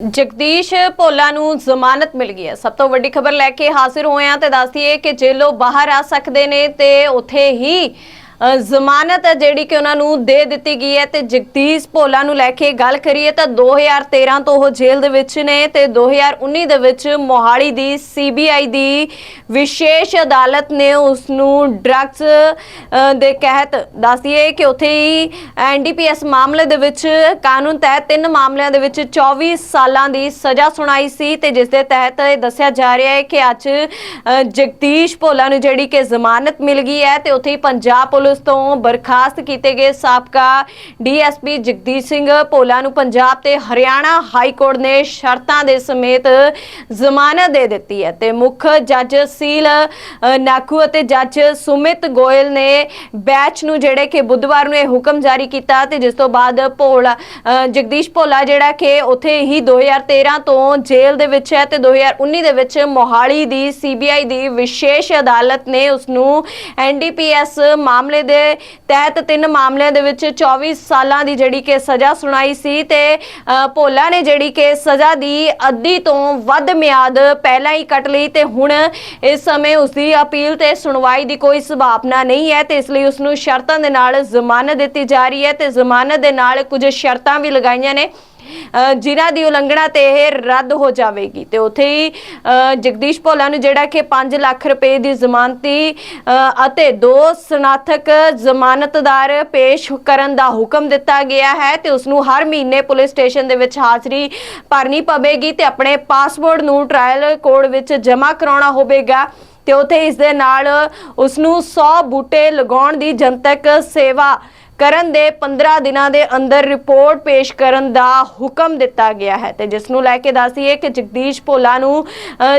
ਜਗਦੀਸ਼ ਭੋਲਾ ਨੂੰ ਜ਼ਮਾਨਤ ਮਿਲ ਗਈ ਹੈ। ਸਭ ਤੋਂ ਵੱਡੀ ਖਬਰ ਲੈ ਕੇ ਹਾਜ਼ਰ ਹੋਏ ਹਾਂ ਤੇ ਦੱਸਦੀਏ ਕਿ ਜੇਲੋਂ ਬਾਹਰ ਆ ਸਕਦੇ ਨੇ ਤੇ ਉੱਥੇ ਹੀ ਜ਼ਮਾਨਤ ਹੈ ਜਿਹੜੀ ਕਿ ਉਹਨਾਂ ਨੂੰ ਦੇ ਦਿੱਤੀ ਗਈ ਹੈ ਤੇ ਜਗਦੀਸ਼ ਭੋਲਾ ਨੂੰ ਲੈ ਕੇ ਗੱਲ ਕਰੀਏ ਤਾਂ 2013 ਤੋਂ ਉਹ ਜੇਲ੍ਹ ਦੇ ਵਿੱਚ ਨੇ ਤੇ 2019 ਦੇ ਵਿੱਚ ਮੋਹਾਲੀ ਦੀ ਸੀਬੀਆਈ ਦੀ ਵਿਸ਼ੇਸ਼ ਅਦਾਲਤ ਨੇ ਉਸ ਨੂੰ ਡਰੱਗਸ ਦੇ ਕਹਿਤ ਦੱਸਿਏ ਕਿ ਉੱਥੇ ਹੀ ਐਨਡੀਪੀਐਸ ਮਾਮਲੇ ਦੇ ਵਿੱਚ ਕਾਨੂੰਨ ਤਹਿਤ ਤਿੰਨ ਮਾਮਲਿਆਂ ਦੇ ਵਿੱਚ 24 ਸਾਲਾਂ ਦੀ ਸਜ਼ਾ ਸੁਣਾਈ ਸੀ ਤੇ ਜਿਸ ਦੇ ਤਹਿਤ ਇਹ ਦੱਸਿਆ ਜਾ ਰਿਹਾ ਹੈ ਕਿ ਅੱਜ ਜਗਦੀਸ਼ ਭੋਲਾ ਨੂੰ ਜਿਹੜੀ ਕਿ ਜ਼ਮਾਨਤ ਮਿਲ ਗਈ ਹੈ ਤੇ ਉੱਥੇ ਹੀ ਪੰਜਾਬ ਪੁਲਿਸ ਤੋਂ ਬਰਖਾਸਤ ਕੀਤੇ ਗਏ ਸਾਬਕਾ ਡੀਐਸਪੀ ਜਗਦੀਸ਼ ਸਿੰਘ ਭੋਲਾ ਨੂੰ ਪੰਜਾਬ ਤੇ ਹਰਿਆਣਾ ਹਾਈ ਕੋਰਟ ਨੇ ਸ਼ਰਤਾਂ ਦੇ ਸਮੇਤ ਜ਼ਮਾਨਤ ਦੇ ਦਿੱਤੀ ਹੈ ਤੇ ਮੁੱਖ ਜੱਜ ਸੀਲ ਅ, ਨਾਕੂ ਅਤੇ ਜੱਜ ਸੁਮਿਤ ਗੋਇਲ ਨੇ ਬੈਚ ਨੂੰ ਜਿਹੜੇ ਕਿ ਬੁੱਧਵਾਰ ਨੂੰ ਇਹ ਹੁਕਮ ਜਾਰੀ ਕੀਤਾ ਤੇ ਜਿਸ ਤੋਂ ਬਾਅਦ ਭੋਲਾ ਜਗਦੀਸ਼ ਭੋਲਾ ਜਿਹੜਾ ਕਿ ਉੱਥੇ ਹੀ 2013 ਤੋਂ ਜੇਲ੍ਹ ਦੇ ਵਿੱਚ ਹੈ ਤੇ 2019 ਦੇ ਵਿੱਚ ਮੋਹਾਲੀ ਦੀ ਸੀਬੀਆਈ ਦੀ ਵਿਸ਼ੇਸ਼ ਅਦਾਲਤ ਨੇ ਉਸ ਨੂੰ ਐਨਡੀਪੀਐਸ ਮਾਮਲੇ ਦੇ ਤਹਿਤ ਤਿੰਨ ਮਾਮਲਿਆਂ ਦੇ ਵਿੱਚ 24 ਸਾਲਾਂ ਦੀ ਜਿਹੜੀ ਕਿ ਸਜ਼ਾ ਸੁਣਾਈ ਸੀ ਤੇ ਭੋਲਾ ਨੇ ਜਿਹੜੀ ਕਿ ਸਜ਼ਾ ਦੀ ਅੱਧੀ ਤੋਂ ਵੱਧ ਮਿਆਦ ਪਹਿਲਾਂ ਹੀ ਕੱਟ ਲਈ ਤੇ ਹੁਣ ਇਸ ਸਮੇਂ ਉਸ ਦੀ ਅਪੀਲ ਤੇ ਸੁਣਵਾਈ ਦੀ ਕੋਈ ਸੰਭਾਵਨਾ ਨਹੀਂ ਹੈ ਤੇ ਇਸ ਲਈ ਉਸ ਨੂੰ ਸ਼ਰਤਾਂ ਦੇ ਨਾਲ ਜ਼ਮਾਨਤ ਦਿੱਤੀ ਜਾ ਰਹੀ ਹੈ ਤੇ ਜ਼ਮਾਨਤ ਦੇ ਨਾਲ ਕੁਝ ਸ਼ਰਤਾਂ ਵੀ ਲਗਾਈਆਂ ਨੇ। ਜਿਨ੍ਹਾਂ ਦੀ ਉਲੰਘਣਾ ਤੇ ਇਹ ਰੱਦ ਹੋ ਜਾਵੇਗੀ ਤੇ ਉੱਥੇ ਹੀ ਜਗਦੀਸ਼ ਭੋਲਾ ਨੂੰ ਜਿਹੜਾ ਕਿ 5 ਲੱਖ ਰੁਪਏ ਦੀ ਜ਼ਮਾਨਤੀ ਅਤੇ ਦੋ ਸਨਾਤਕ ਜ਼ਮਾਨਤਦਾਰ ਪੇਸ਼ ਕਰਨ ਦਾ ਹੁਕਮ ਦਿੱਤਾ ਗਿਆ ਹੈ ਤੇ ਉਸ ਨੂੰ ਹਰ ਮਹੀਨੇ ਪੁਲਿਸ ਸਟੇਸ਼ਨ ਦੇ ਵਿੱਚ ਹਾਜ਼ਰੀ ਭਰਨੀ ਪਵੇਗੀ ਤੇ ਆਪਣੇ ਪਾਸਪੋਰਟ ਨੂੰ ਟ੍ਰਾਇਲ ਕੋਡ ਵਿੱਚ ਜਮ੍ਹਾਂ ਕਰਾਉਣਾ ਹੋਵੇਗਾ ਤੇ ਉੱਥੇ ਇਸ ਦੇ ਨਾਲ ਉਸ ਨੂੰ 100 ਬੂਟੇ ਲਗਾਉਣ ਦੀ ਜਨਤਕ ਸੇਵਾ ਕਰਨ ਦੇ 15 ਦਿਨਾਂ ਦੇ ਅੰਦਰ ਰਿਪੋਰਟ ਪੇਸ਼ ਕਰਨ ਦਾ ਹੁਕਮ ਦਿੱਤਾ ਗਿਆ ਹੈ ਤੇ ਜਿਸ ਨੂੰ ਲੈ ਕੇ ਦੱਸੀਏ ਕਿ ਜਗਦੀਸ਼ ਭੋਲਾ ਨੂੰ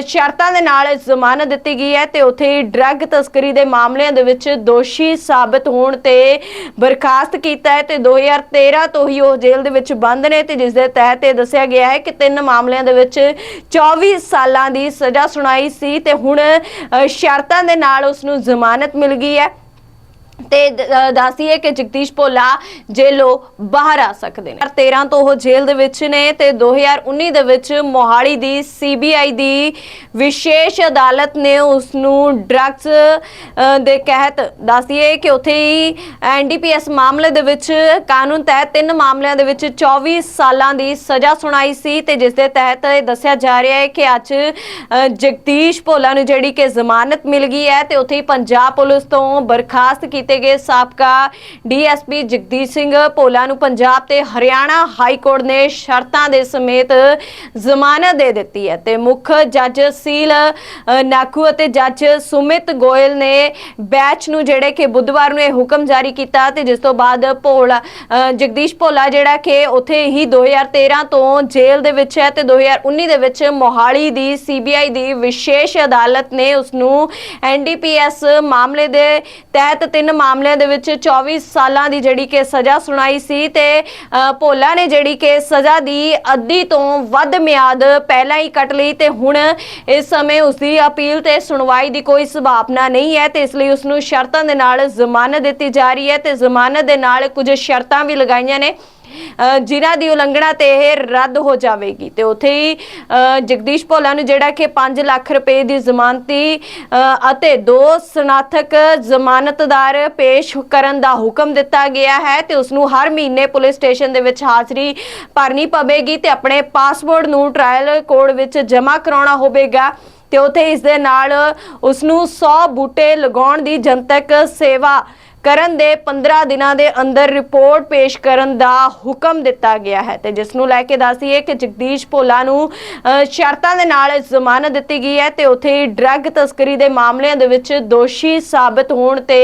ਸ਼ਰਤਾਂ ਦੇ ਨਾਲ ਜ਼ਮਾਨਤ ਦਿੱਤੀ ਗਈ ਹੈ ਤੇ ਉੱਥੇ ਹੀ ਡਰੱਗ ਤਸਕਰੀ ਦੇ ਮਾਮਲਿਆਂ ਦੇ ਵਿੱਚ ਦੋਸ਼ੀ ਸਾਬਤ ਹੋਣ ਤੇ ਬਰਖਾਸਤ ਕੀਤਾ ਹੈ ਤੇ 2013 ਤੋਂ ਹੀ ਉਹ ਜੇਲ੍ਹ ਦੇ ਵਿੱਚ ਬੰਦ ਨੇ ਤੇ ਜਿਸ ਦੇ ਤਹਿਤ ਇਹ ਦੱਸਿਆ ਗਿਆ ਹੈ ਕਿ ਤਿੰਨ ਮਾਮਲਿਆਂ ਦੇ ਵਿੱਚ 24 ਸਾਲਾਂ ਦੀ ਸਜ਼ਾ ਸੁਣਾਈ ਸੀ ਤੇ ਹੁਣ ਸ਼ਰਤਾਂ ਦੇ ਨਾਲ ਉਸ ਨੂੰ ਜ਼ਮਾਨਤ ਮਿਲ ਗਈ ਹੈ। ਤੇ ਦ- ਦੱਸੀਏ ਕਿ ਜਗਦੀਸ਼ ਭੋਲਾ ਜੇਲੋਂ ਬਾਹਰ ਆ ਸਕਦੇ ਨੇ। 13 ਤੋਂ ਉਹ ਜੇਲ੍ਹ ਦੇ ਵਿੱਚ ਨੇ ਤੇ 2019 ਦੇ ਵਿੱਚ ਮੋਹਾਲੀ ਦੀ ਸੀਬੀਆਈ ਦੀ ਵਿਸ਼ੇਸ਼ ਅਦਾਲਤ ਨੇ ਉਸ ਨੂੰ ਡਰੱਗਸ ਦੇ ਕਹਿਤ ਦੱਸੀਏ ਕਿ ਉੱਥੇ ਹੀ ਐਨਡੀਪੀਐਸ ਮਾਮਲੇ ਦੇ ਵਿੱਚ ਕਾਨੂੰਨ ਤਹਿਤ ਤਿੰਨ ਮਾਮਲਿਆਂ ਦੇ ਵਿੱਚ 24 ਸਾਲਾਂ ਦੀ ਸਜ਼ਾ ਸੁਣਾਈ ਸੀ ਤੇ ਜਿਸ ਦੇ ਤਹਿਤ ਇਹ ਦੱਸਿਆ ਜਾ ਰਿਹਾ ਹੈ ਕਿ ਅੱਜ ਜਗਦੀਸ਼ ਭੋਲਾ ਨੂੰ ਜਿਹੜੀ ਕਿ ਜ਼ਮਾਨਤ ਮਿਲ ਗਈ ਹੈ ਤੇ ਉੱਥੇ ਹੀ ਪੰਜਾਬ ਪੁਲਿਸ ਤੋਂ ਬਰਖਾਸਤ ਕੀਤੇ ਗਏ ਸਾਬਕਾ ਡੀਐਸਪੀ ਜਗਦੀਸ਼ ਸਿੰਘ ਭੋਲਾ ਨੂੰ ਪੰਜਾਬ ਤੇ ਹਰਿਆਣਾ ਹਾਈ ਕੋਰਟ ਨੇ ਸ਼ਰਤਾਂ ਦੇ ਸਮੇਤ ਜ਼ਮਾਨਤ ਦੇ ਦਿੱਤੀ ਹੈ ਤੇ ਮੁੱਖ ਜੱਜ ਸੀਲ ਅ, ਨਾਕੂ ਅਤੇ ਜੱਜ ਸੁਮਿਤ ਗੋਇਲ ਨੇ ਬੈਚ ਨੂੰ ਜਿਹੜੇ ਕਿ ਬੁੱਧਵਾਰ ਨੂੰ ਇਹ ਹੁਕਮ ਜਾਰੀ ਕੀਤਾ ਤੇ ਜਿਸ ਤੋਂ ਬਾਅਦ ਭੋਲਾ ਜਗਦੀਸ਼ ਭੋਲਾ ਜਿਹੜਾ ਕਿ ਉੱਥੇ ਹੀ 2013 ਤੋਂ ਜੇਲ੍ਹ ਦੇ ਵਿੱਚ ਹੈ ਤੇ 2019 ਦੇ ਵਿੱਚ ਮੋਹਾਲੀ ਦੀ ਸੀਬੀਆਈ ਦੀ ਵਿਸ਼ੇਸ਼ ਅਦਾਲਤ ਨੇ ਉਸ ਨੂੰ ਐਨਡੀਪੀਐਸ ਮਾਮਲੇ ਦੇ ਤਹਿਤ ਤਿੰਨ ਮਾਮਲਿਆਂ ਦੇ ਵਿੱਚ 24 ਸਾਲਾਂ ਦੀ ਜਿਹੜੀ ਕਿ ਸਜ਼ਾ ਸੁਣਾਈ ਸੀ ਤੇ ਭੋਲਾ ਨੇ ਜਿਹੜੀ ਕਿ ਸਜ਼ਾ ਦੀ ਅੱਧੀ ਤੋਂ ਵੱਧ ਮਿਆਦ ਪਹਿਲਾਂ ਹੀ ਕੱਟ ਲਈ ਤੇ ਹੁਣ ਇਸ ਸਮੇਂ ਉਸ ਦੀ ਅਪੀਲ ਤੇ ਸੁਣਵਾਈ ਦੀ ਕੋਈ ਸੰਭਾਵਨਾ ਨਹੀਂ ਹੈ ਤੇ ਇਸ ਲਈ ਉਸ ਨੂੰ ਸ਼ਰਤਾਂ ਦੇ ਨਾਲ ਜ਼ਮਾਨਤ ਦਿੱਤੀ ਜਾ ਰਹੀ ਹੈ ਤੇ ਜ਼ਮਾਨਤ ਦੇ ਨਾਲ ਕੁਝ ਸ਼ਰਤਾਂ ਵੀ ਲਗਾਈਆਂ ਨੇ। ਜਿਨ੍ਹਾਂ ਦੀ ਉਲੰਘਣਾ ਤੇ ਇਹ ਰੱਦ ਹੋ ਜਾਵੇਗੀ ਤੇ ਉੱਥੇ ਹੀ ਜਗਦੀਸ਼ ਭੋਲਾ ਨੂੰ ਜਿਹੜਾ ਕਿ 5 ਲੱਖ ਰੁਪਏ ਦੀ ਜ਼ਮਾਨਤੀ ਅਤੇ ਦੋ ਸਨਾਤਕ ਜ਼ਮਾਨਤਦਾਰ ਪੇਸ਼ ਕਰਨ ਦਾ ਹੁਕਮ ਦਿੱਤਾ ਗਿਆ ਹੈ ਤੇ ਉਸ ਨੂੰ ਹਰ ਮਹੀਨੇ ਪੁਲਿਸ ਸਟੇਸ਼ਨ ਦੇ ਵਿੱਚ ਹਾਜ਼ਰੀ ਭਰਨੀ ਪਵੇਗੀ ਤੇ ਆਪਣੇ ਪਾਸਪੋਰਟ ਨੂੰ ਟ੍ਰਾਇਲ ਕੋਡ ਵਿੱਚ ਜਮ੍ਹਾਂ ਕਰਾਉਣਾ ਹੋਵੇਗਾ ਤੇ ਉੱਥੇ ਇਸ ਦੇ ਨਾਲ ਉਸ ਨੂੰ 100 ਬੂਟੇ ਲਗਾਉਣ ਦੀ ਜਨਤਕ ਸੇਵਾ ਕਰਨ ਦੇ 15 ਦਿਨਾਂ ਦੇ ਅੰਦਰ ਰਿਪੋਰਟ ਪੇਸ਼ ਕਰਨ ਦਾ ਹੁਕਮ ਦਿੱਤਾ ਗਿਆ ਹੈ ਤੇ ਜਿਸ ਨੂੰ ਲੈ ਕੇ ਦੱਸੀਏ ਕਿ ਜਗਦੀਸ਼ ਭੋਲਾ ਨੂੰ ਸ਼ਰਤਾਂ ਦੇ ਨਾਲ ਜ਼ਮਾਨਤ ਦਿੱਤੀ ਗਈ ਹੈ ਤੇ ਉੱਥੇ ਹੀ ਡਰੱਗ ਤਸਕਰੀ ਦੇ ਮਾਮਲਿਆਂ ਦੇ ਵਿੱਚ ਦੋਸ਼ੀ ਸਾਬਤ ਹੋਣ ਤੇ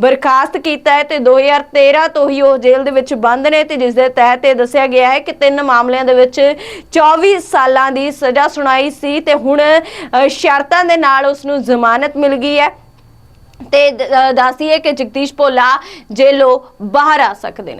ਬਰਖਾਸਤ ਕੀਤਾ ਹੈ ਤੇ 2013 ਤੋਂ ਹੀ ਉਹ ਜੇਲ੍ਹ ਦੇ ਵਿੱਚ ਬੰਦ ਨੇ ਤੇ ਜਿਸ ਦੇ ਤਹਿਤ ਇਹ ਦੱਸਿਆ ਗਿਆ ਹੈ ਕਿ ਤਿੰਨ ਮਾਮਲਿਆਂ ਦੇ ਵਿੱਚ 24 ਸਾਲਾਂ ਦੀ ਸਜ਼ਾ ਸੁਣਾਈ ਸੀ ਤੇ ਹੁਣ ਸ਼ਰਤਾਂ ਦੇ ਨਾਲ ਉਸ ਨੂੰ ਜ਼ਮਾਨਤ ਮਿਲ ਗਈ ਹੈ। ਤੇ ਦ- ਅ, ਕਿ ਜਗਦੀਸ਼ ਭੋਲਾ ਜੇਲੋਂ ਬਾਹਰ ਆ ਸਕਦੇ ਨੇ।